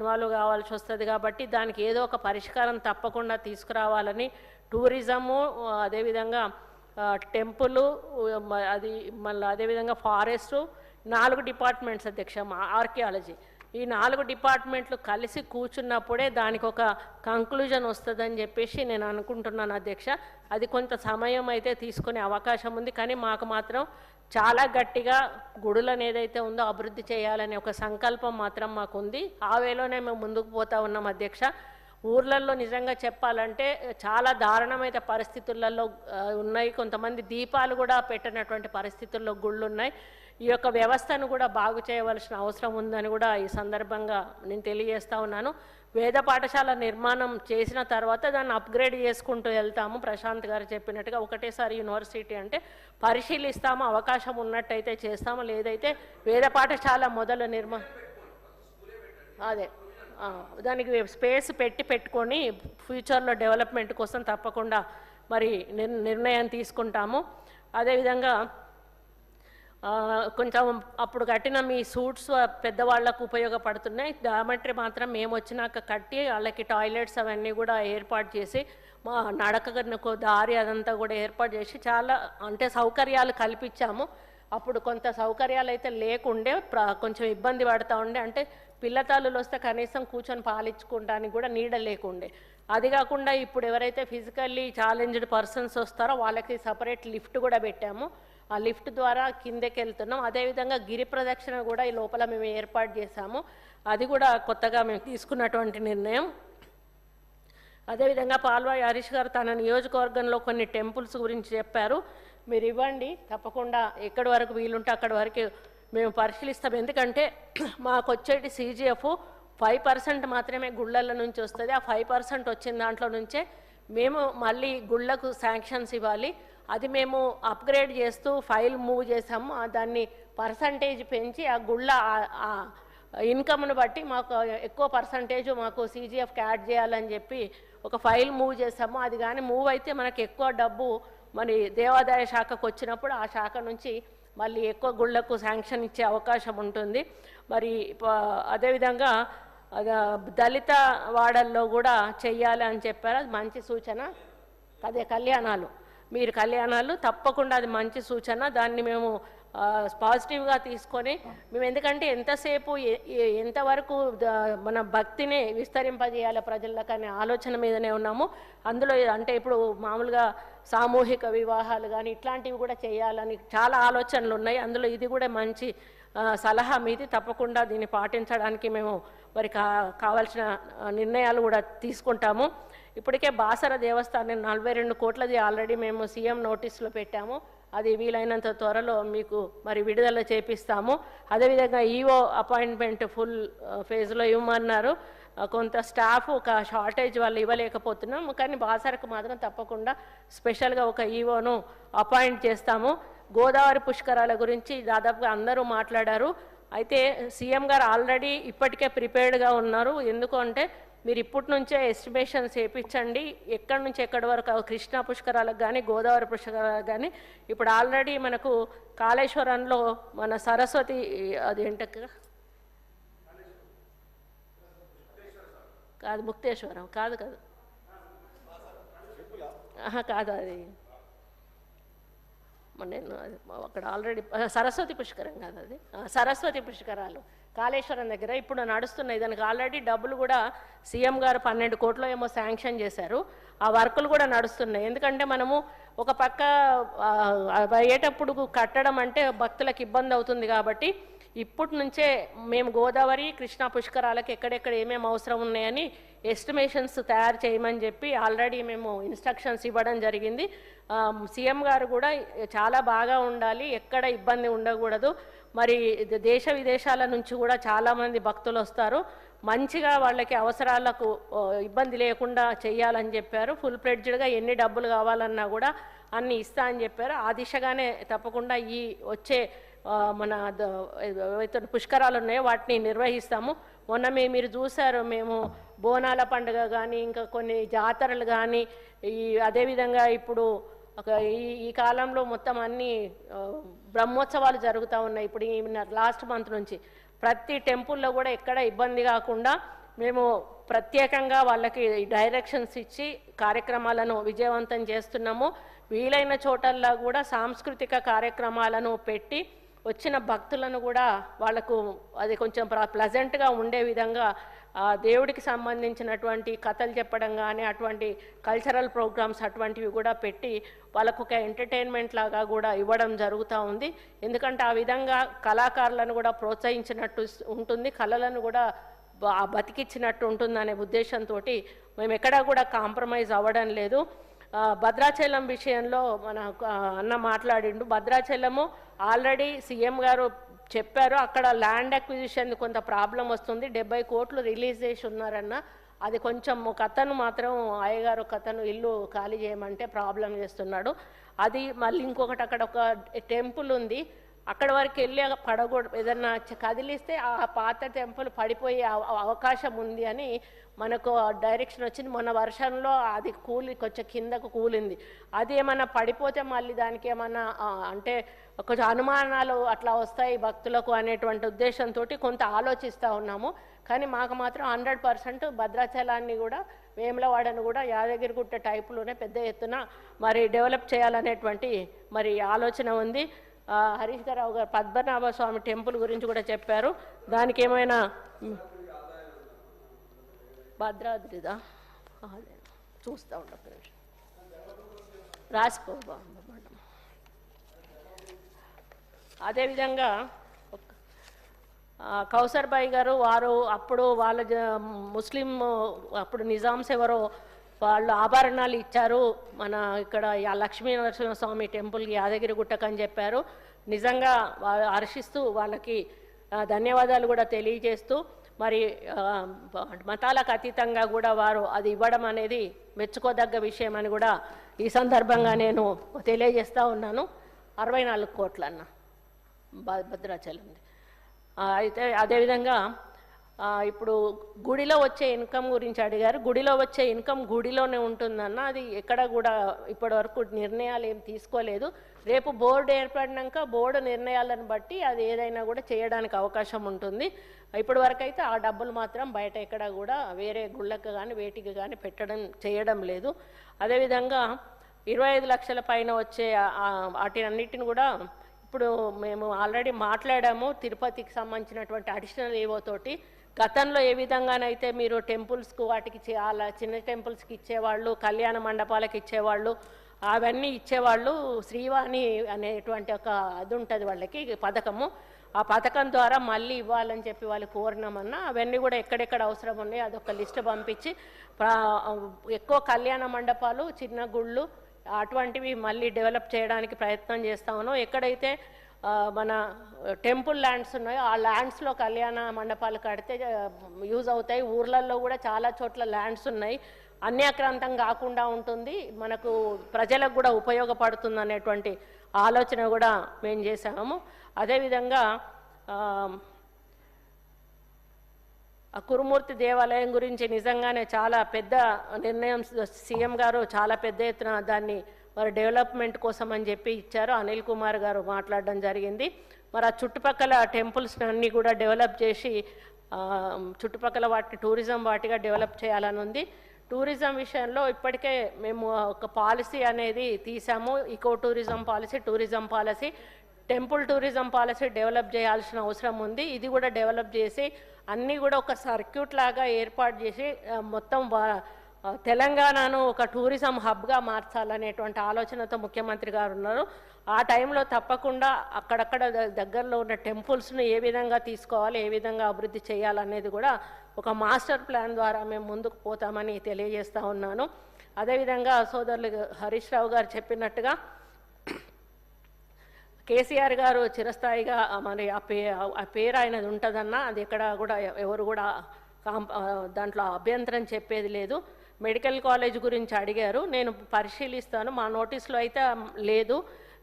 సినిమాలు కావాల్సి వస్తుంది కాబట్టి దానికి ఏదో ఒక పరిష్కారం తప్పకుండా తీసుకురావాలని టూరిజము అదేవిధంగా టెంపుల్ అది మళ్ళీ అదేవిధంగా ఫారెస్ట్ నాలుగు డిపార్ట్మెంట్స్ అధ్యక్ష ఆర్కియాలజీ. ఈ నాలుగు డిపార్ట్మెంట్లు కలిసి కూర్చున్నప్పుడే దానికి ఒక కంక్లూజన్ వస్తుందని చెప్పేసి నేను అనుకుంటున్నాను అధ్యక్ష. అది కొంత సమయం అయితే తీసుకునే అవకాశం ఉంది కానీ మాకు మాత్రం చాలా గట్టిగా గుడులను ఏదైతే ఉందో అభివృద్ధి చేయాలనే ఒక సంకల్పం మాత్రం మాకు ఉంది ఆ వేలోనే మేము ముందుకు పోతా ఉన్నాం అధ్యక్ష. ఊర్లలో నిజంగా చెప్పాలంటే చాలా దారుణమైన పరిస్థితులలో ఉన్నాయి. కొంతమంది దీపాలు కూడా పెట్టినటువంటి పరిస్థితుల్లో గుళ్ళు ఉన్నాయి ఈ యొక్క వ్యవస్థను కూడా బాగు చేయవలసిన అవసరం ఉందని కూడా ఈ సందర్భంగా నేను తెలియజేస్తా ఉన్నాను. వేద పాఠశాల నిర్మాణం చేసిన తర్వాత దాన్ని అప్గ్రేడ్ చేసుకుంటూ వెళ్తాము. ప్రశాంత్ గారు చెప్పినట్టుగా ఒకటేసారి యూనివర్సిటీ అంటే పరిశీలిస్తాము అవకాశం ఉన్నట్టయితే చేస్తాము. లేదైతే వేద పాఠశాల మొదలు నిర్మా అదే. దానికి స్పేస్ పెట్టి పెట్టుకొని ఫ్యూచర్లో డెవలప్మెంట్ కోసం తప్పకుండా మరి నిర్ణయం తీసుకుంటాము. అదేవిధంగా కొంచెం అప్పుడు కట్టిన మీ సూట్స్ పెద్దవాళ్ళకు ఉపయోగపడుతున్నాయి. డామెట్రీ మాత్రం మేము వచ్చినాక కట్టి వాళ్ళకి టాయిలెట్స్ అవన్నీ కూడా ఏర్పాటు చేసి మా నడకకు దారి అదంతా కూడా ఏర్పాటు చేసి చాలా అంటే సౌకర్యాలు కల్పించాము. అప్పుడు కొంత సౌకర్యాలు అయితే లేకుండే కొంచెం ఇబ్బంది పడతా ఉండే. అంటే పిల్లతాళ్ళు వస్తే కనీసం కూర్చొని పాలించుకోవడానికి కూడా నీడ లేకుండే. అది కాకుండా ఇప్పుడు ఎవరైతే ఫిజికల్లీ ఛాలెంజ్డ్ పర్సన్స్ వస్తారో వాళ్ళకి సపరేట్ లిఫ్ట్ కూడా పెట్టాము. ఆ లిఫ్ట్ ద్వారా కిందకి వెళ్తున్నాం అదేవిధంగా గిరి ప్రదక్షిణ కూడా ఈ లోపల మేము ఏర్పాటు చేశాము. అది కూడా కొత్తగా మేము తీసుకున్నటువంటి నిర్ణయం. అదేవిధంగా పాల్వాయి హరీష్ గారు తన నియోజకవర్గంలో కొన్ని టెంపుల్స్ గురించి చెప్పారు. మీరు ఇవ్వండి. తప్పకుండా ఎక్కడి వరకు వీలుంటే అక్కడి వరకు మేము పరిశీలిస్తాం. ఎందుకంటే మాకు వచ్చేటి సీజీఎఫ్ ఫైవ్ పర్సెంట్ మాత్రమే గుళ్ళల నుంచి వస్తుంది. ఆ ఫైవ్ పర్సెంట్ వచ్చిన దాంట్లో నుంచే మేము మళ్ళీ గుళ్ళకు శాంక్షన్స్ ఇవ్వాలి. అది మేము అప్గ్రేడ్ చేస్తూ ఫైల్ మూవ్ చేసాము. ఆ దాన్ని పర్సంటేజ్ పెంచి ఆ గుళ్ళ ఆ- ఇన్కమ్ను బట్టి మాకు ఎక్కువ పర్సంటేజ్ మాకు సీజీఎఫ్కి యాడ్ చేయాలని చెప్పి ఒక ఫైల్ మూవ్ చేసాము. అది కానీ మూవ్ అయితే మనకు ఎక్కువ డబ్బు మరి దేవాదాయ శాఖకు వచ్చినప్పుడు ఆ శాఖ నుంచి మళ్ళీ ఎక్కువ గుళ్ళకు శాంక్షన్ ఇచ్చే అవకాశం ఉంటుంది. మరి అదేవిధంగా దళిత వాడల్లో కూడా చెయ్యాలి అని చెప్పారు. అది మంచి సూచన. అదే కళ్యాణాలు. మీరు కళ్యాణాలు తప్పకుండా అది మంచి సూచన. దాన్ని మేము పాజిటివ్గా తీసుకొని మేము ఎందుకంటే ఎంతసేపు ఎంతవరకు మన భక్తిని విస్తరింపజేయాలి ప్రజలకు అనే ఆలోచన మీదనే ఉన్నాము. అందులో అంటే ఇప్పుడు మామూలుగా సామూహిక వివాహాలు కానీ ఇట్లాంటివి కూడా చేయాలని చాలా ఆలోచనలు ఉన్నాయి. అందులో ఇది కూడా మంచి సలహా మీది. తప్పకుండా దీన్ని పాటించడానికి మేము మరి కా కావాల్సిన నిర్ణయాలు కూడా తీసుకుంటాము. ఇప్పటికే బాసర దేవస్థానం నలభై రెండు కోట్లది ఆల్రెడీ మేము సీఎం నోటీసులో పెట్టాము. అది వీలైనంత త్వరలో మీకు మరి విడుదల చేపిస్తాము. అదేవిధంగా ఈఓ అపాయింట్మెంట్ ఫుల్ ఫేజ్లో ఇవ్వమన్నారు. కొంత స్టాఫ్ ఒక షార్టేజ్ వాళ్ళు ఇవ్వలేకపోతున్నాం. కానీ బాసరకు మాత్రం తప్పకుండా స్పెషల్గా ఒక ఈఓను అపాయింట్ చేస్తాము. గోదావరి పుష్కరాల గురించి దాదాపుగా అందరూ మాట్లాడారు. అయితే సీఎం గారు ఆల్రెడీ ఇప్పటికే ప్రిపేర్డ్గా ఉన్నారు. ఎందుకంటే మీరు ఇప్పటి నుంచే ఎస్టిమేషన్స్ వేయించండి ఎక్కడి నుంచి ఎక్కడి వరకు కృష్ణా పుష్కరాలకు కానీ గోదావరి పుష్కరాలకు కానీ ఇప్పుడు ఆల్రెడీ మనకు కాళేశ్వరంలో మన సరస్వతి అదేంట కాదు ముక్తేశ్వరం. కాదు కాదు. ఆహా, కాదు అది. నేను అక్కడ ఆల్రెడీ సరస్వతి పుష్కరం కాదు అది. సరస్వతి పుష్కరాలు. కాళేశ్వరం దగ్గర ఇప్పుడు నడుస్తున్నాయి. దానికి ఆల్రెడీ డబ్బులు కూడా సీఎం గారు పన్నెండు కోట్లు ఏమో శాంక్షన్ చేశారు. ఆ వర్కులు కూడా నడుస్తున్నాయి. ఎందుకంటే మనము ఒక పక్క అయ్యేటప్పుడు కట్టడం అంటే భక్తులకు ఇబ్బంది అవుతుంది కాబట్టి ఇప్పటి నుంచే మేము గోదావరి కృష్ణా పుష్కరాలకు ఎక్కడెక్కడ ఏమేమి అవసరం ఉన్నాయని ఎస్టిమేషన్స్ తయారు చేయమని చెప్పి ఆల్రెడీ మేము ఇన్స్ట్రక్షన్స్ ఇవ్వడం జరిగింది. సీఎం గారు కూడా చాలా బాగా ఉండాలి ఎక్కడ ఇబ్బంది ఉండకూడదు. మరి దేశ విదేశాల నుంచి కూడా చాలామంది భక్తులు వస్తారు. మంచిగా వాళ్ళకి అవసరాలకు ఇబ్బంది లేకుండా చేయాలని చెప్పారు. ఫుల్ ఫ్లెడ్జ్డ్గా ఎన్ని డబ్బులు కావాలన్నా కూడా అన్ని ఇస్తా అని చెప్పారు. ఆ దిశగానే తప్పకుండా ఈ వచ్చే మన ఏవైతే పుష్కరాలు ఉన్నాయో వాటిని నిర్వహిస్తాము. మొన్న మేము మీరు చూశారు మేము బోనాల పండుగ కానీ ఇంకా కొన్ని జాతరలు కానీ ఈ అదేవిధంగా ఇప్పుడు ఒక ఈ ఈ కాలంలో మొత్తం అన్ని బ్రహ్మోత్సవాలు జరుగుతూ ఉన్నాయి. ఇప్పుడు ఈ లాస్ట్ మంత్ నుంచి. ప్రతి టెంపుల్లో కూడా ఎక్కడ ఇబ్బంది కాకుండా మేము ప్రత్యేకంగా వాళ్ళకి డైరెక్షన్స్ ఇచ్చి కార్యక్రమాలను విజయవంతం చేస్తున్నాము. వీలైన చోటల్లో కూడా సాంస్కృతిక కార్యక్రమాలను పెట్టి వచ్చిన భక్తులను కూడా వాళ్ళకు అది కొంచెం ప్లజెంట్గా ఉండే విధంగా ఆ, దేవుడికి సంబంధించినటువంటి కథలు చెప్పడం కానీ అటువంటి కల్చరల్ ప్రోగ్రామ్స్ అటువంటివి కూడా పెట్టి వాళ్ళకు ఒక ఎంటర్టైన్మెంట్ లాగా కూడా ఇవ్వడం జరుగుతూ ఉంది. ఎందుకంటే ఆ విధంగా కళాకారులను కూడా ప్రోత్సహించినట్టు ఉంటుంది. కళలను కూడా బతికిచ్చినట్టు బతికిచ్చినట్టు ఉంటుందనే ఉద్దేశంతో మేము ఎక్కడా కూడా కాంప్రమైజ్ అవ్వడం లేదు. భద్రాచలం విషయంలో మన అన్న మాట్లాడిండు. భద్రాచలము ఆల్రెడీ సీఎం గారు చెప్పారు అక్కడ ల్యాండ్ అక్విజిషన్ కొంత ప్రాబ్లం వస్తుంది డెబ్బై కోట్లు రిలీజ్ చేసి ఉన్నారన్న. అది కొంచెం ఒక అతను మాత్రం అయ్యగారు ఒక అతను ఇల్లు ఖాళీ చేయమంటే ప్రాబ్లం చేస్తున్నాడు. అది మళ్ళీ ఇంకొకటి అక్కడ ఒక టెంపుల్ ఉంది. అక్కడ వరకు వెళ్ళి పడకూడదు. ఏదన్నా కదిలిస్తే ఆ పాత టెంపుల్ పడిపోయే అవ- అవకాశం ఉంది అని మనకు డైరెక్షన్ వచ్చింది. మొన్న వర్షంలో అది కూలి కొంచెం కిందకు కూలింది. అది ఏమన్నా పడిపోతే మళ్ళీ దానికి ఏమన్నా అంటే కొంచెం అనుమానాలు అట్లా వస్తాయి భక్తులకు అనేటువంటి ఉద్దేశంతో కొంత ఆలోచిస్తూ ఉన్నాము. కానీ మాకు మాత్రం హండ్రెడ్ పర్సెంట్ భద్రాచలాన్ని కూడా వేములవాడను కూడా యాదగిరిగుట్ట టైపులోనే పెద్ద ఎత్తున మరి డెవలప్ చేయాలనేటువంటి మరి ఆలోచన ఉంది. హరీష్ గారావు గారు పద్మనాభ స్వామి టెంపుల్ గురించి కూడా చెప్పారు. దానికి ఏమైనా భద్రాద్రిదా? చూస్తూ ఉండ రాసిపో బా- మేడం అదేవిధంగా కౌసర్బాయి గారు వారు అప్పుడు వాళ్ళ ముస్లిం అప్పుడు నిజాంస్ ఎవరో వాళ్ళు ఆభరణాలు ఇచ్చారు. మన ఇక్కడ యా- లక్ష్మీ నరసింహస్వామి టెంపుల్కి యాదగిరి గుట్టకని అని చెప్పారు. నిజంగా వా- హర్షిస్తూ వాళ్ళకి ధన్యవాదాలు కూడా తెలియజేస్తూ మరి మతాలకు అతీతంగా కూడా వారు అది ఇవ్వడం అనేది మెచ్చుకోదగ్గ విషయం అని కూడా ఈ సందర్భంగా నేను తెలియజేస్తూ ఉన్నాను. అరవై నాలుగు కోట్లన్న భ- భద్రాచలంది. అయితే అదేవిధంగా ఇప్పుడు గుడిలో వచ్చే ఇన్కమ్ గురించి అడిగారు. గుడిలో వచ్చే ఇన్కమ్ గుడిలోనే ఉంటుందన్న అది ఎక్కడ కూడా ఇప్పటి వరకు నిర్ణయాలు ఏం తీసుకోలేదు. రేపు బోర్డు ఏర్పడినాక బోర్డు నిర్ణయాలను బట్టి అది ఏదైనా కూడా చేయడానికి అవకాశం ఉంటుంది. ఇప్పటి వరకు అయితే ఆ డబ్బులు మాత్రం బయట ఎక్కడ కూడా వేరే గుళ్ళకు కానీ వేటికి కానీ పెట్టడం చేయడం లేదు. అదేవిధంగా ఇరవై ఐదు లక్షల పైన వచ్చే వాటినన్నిటిని వాటి అన్నిటిని కూడా ఇప్పుడు మేము ఆల్రెడీ మాట్లాడాము. తిరుపతికి సంబంధించినటువంటి అడిషనల్ ఏవో తోటి గతంలో ఏ విధంగానైతే మీరు టెంపుల్స్కు వాటికి చాలా అలా చిన్న టెంపుల్స్కి ఇచ్చేవాళ్ళు కళ్యాణ మండపాలకు ఇచ్చేవాళ్ళు అవన్నీ ఇచ్చేవాళ్ళు శ్రీవాణి అనేటువంటి ఒక అది ఉంటుంది వాళ్ళకి పథకము. ఆ పథకం ద్వారా మళ్ళీ ఇవ్వాలని చెప్పి వాళ్ళు కోరినామన్నా అవన్నీ కూడా ఎక్కడెక్కడ అవసరం ఉన్నాయి అదొక లిస్ట్ పంపించి ఎక్కువ కళ్యాణ మండపాలు చిన్న గుళ్ళు అటువంటివి మళ్ళీ డెవలప్ చేయడానికి ప్రయత్నం చేస్తా ఉన్నాం. ఎక్కడైతే మన టెంపుల్ ల్యాండ్స్ ఉన్నాయో. ఆ ల్యాండ్స్లో కళ్యాణ మండపాలు కడితే యూజ్ అవుతాయి. ఊర్లలో కూడా చాలా చోట్ల ల్యాండ్స్ ఉన్నాయి. అన్యాక్రాంతం కాకుండా ఉంటుంది. మనకు ప్రజలకు కూడా ఉపయోగపడుతుంది అనేటువంటి ఆలోచన కూడా మేము చేసాము అదేవిధంగా ఆ, కురుమూర్తి దేవాలయం గురించి నిజంగానే చాలా పెద్ద నిర్ణయం సీఎం గారు చాలా పెద్ద ఎత్తున దాన్ని మరి డెవలప్మెంట్ కోసం అని చెప్పి ఇచ్చారు. అనిల్ కుమార్ గారు మాట్లాడడం జరిగింది. మరి ఆ చుట్టుపక్కల టెంపుల్స్ అన్నీ కూడా డెవలప్ చేసి చుట్టుపక్కల వాటిని టూరిజం వాటిగా డెవలప్ చేయాలని ఉంది. టూరిజం విషయంలో ఇప్పటికే మేము ఒక పాలసీ అనేది తీసాము. Eco tourism policy tourism policy. Temple tourism policy develop చేయాల్సిన అవసరం ఉంది. ఇది కూడా డెవలప్ చేసి అన్నీ కూడా ఒక సర్క్యూట్ లాగా ఏర్పాటు చేసి మొత్తం తెలంగాణను ఒక టూరిజం హబ్గా మార్చాలనేటువంటి ఆలోచనతో ముఖ్యమంత్రి గారు ఉన్నారు. ఆ టైంలో తప్పకుండా అక్కడక్కడ దగ్గరలో ఉన్న టెంపుల్స్ను ఏ విధంగా తీసుకోవాలి ఏ విధంగా అభివృద్ధి చేయాలనేది కూడా ఒక మాస్టర్ ప్లాన్ ద్వారా మేము ముందుకు పోతామని తెలియజేస్తూ ఉన్నాను. అదేవిధంగా సోదరులు హరీష్ రావు గారు చెప్పినట్టుగా కేసీఆర్ గారు చిరస్థాయిగా మరి ఆ పే ఆ పేరు ఆయనది ఉంటుందన్న అది ఎక్కడ కూడా ఎవరు కూడా కాం దాంట్లో అభ్యంతరం చెప్పేది లేదు. మెడికల్ కాలేజ్ గురించి అడిగారు. నేను పరిశీలిస్తాను. మా నోటీస్లో అయితే లేదు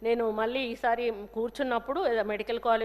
నేను మళ్ళీ ఈసారి కూర్చున్నప్పుడు మెడికల్ కాలేజ్